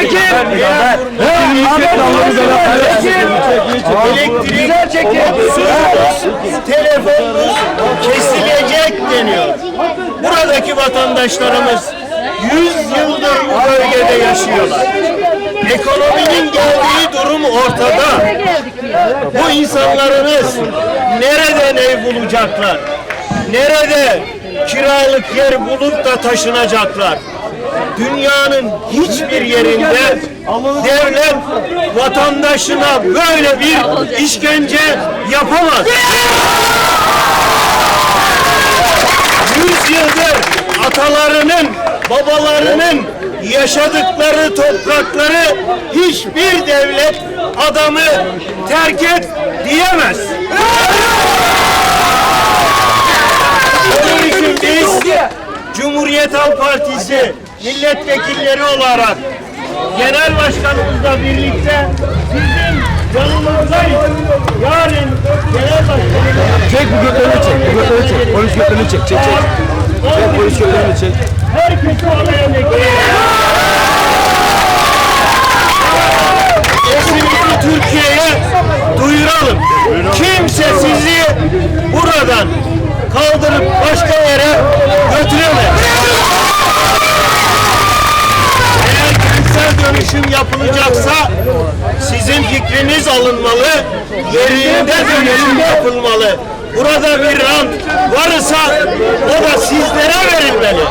Çekin. Elektrik, suyumuz, telefonumuz kesilecek deniyor. Buradaki vatandaşlarımız 100 yıldır bu bölgede yaşıyorlar. Ekonominin geldiği durum ortada. Bu insanlarımız nereden ev bulacaklar? Nerede kiralık yer bulup da taşınacaklar? Dünyanın hiçbir yerinde devlet vatandaşına böyle bir işkence yapamaz. Yüz yıldır atalarının, babalarının yaşadıkları toprakları hiçbir devlet adamı terk et diyemez. Onun için biz Cumhuriyet Halk Partisi milletvekilleri olarak genel başkanımızla birlikte sizin yanınızdayız. Yarın genel başkanımız Çek bu götlerini çek. Bu götlerini çek. Polis götlerini çek. Çek çek. Çek polis götlerini çek. herkesi bekliyoruz. Sesimizi Türkiye'ye duyuralım. Kimse sizi buradan kaldırıp başka yere götüremez. Dönüşüm yapılacaksa sizin fikriniz alınmalı, yerinde dönüşüm yapılmalı. Burada bir rant varsa o da sizlere verilmeli.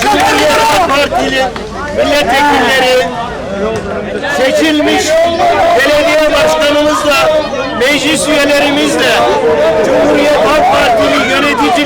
Cumhuriyet Halk Partili milletvekilleri seçilmiş belediye başkanımızla, meclis üyelerimizle, Cumhuriyet Halk Partili yöneticilerimizle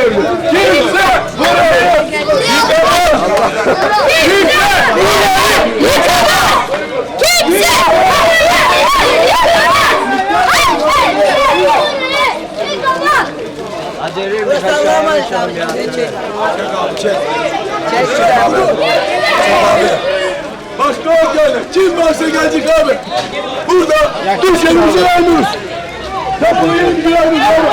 Başka yok yani. Kim varsa gelecek abi. Burada düşenimizi vermiyoruz. Kapıyı gidiyoruz abi.